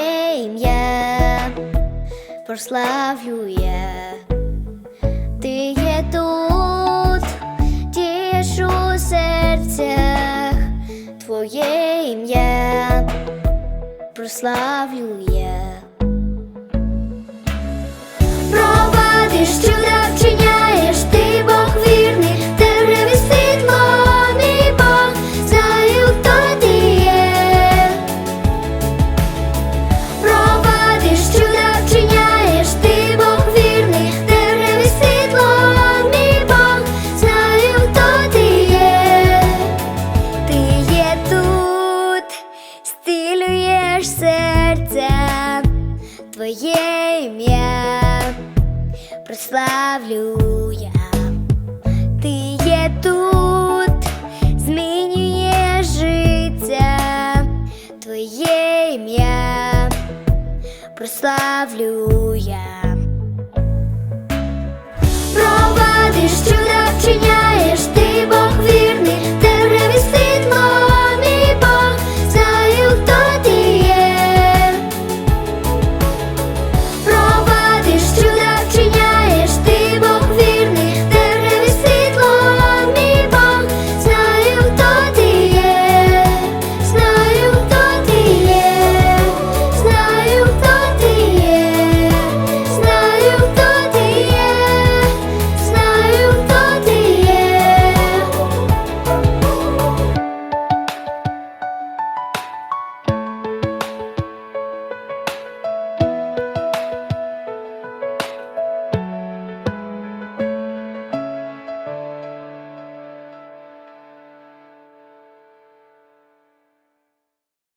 Твоє ім'я прославлює, ти є тут, тішу у серцях, Твоє ім'я прославлює. Твоє ім'я прославлю я. Ти є тут, змінює життя, твоє ім'я прославлю я.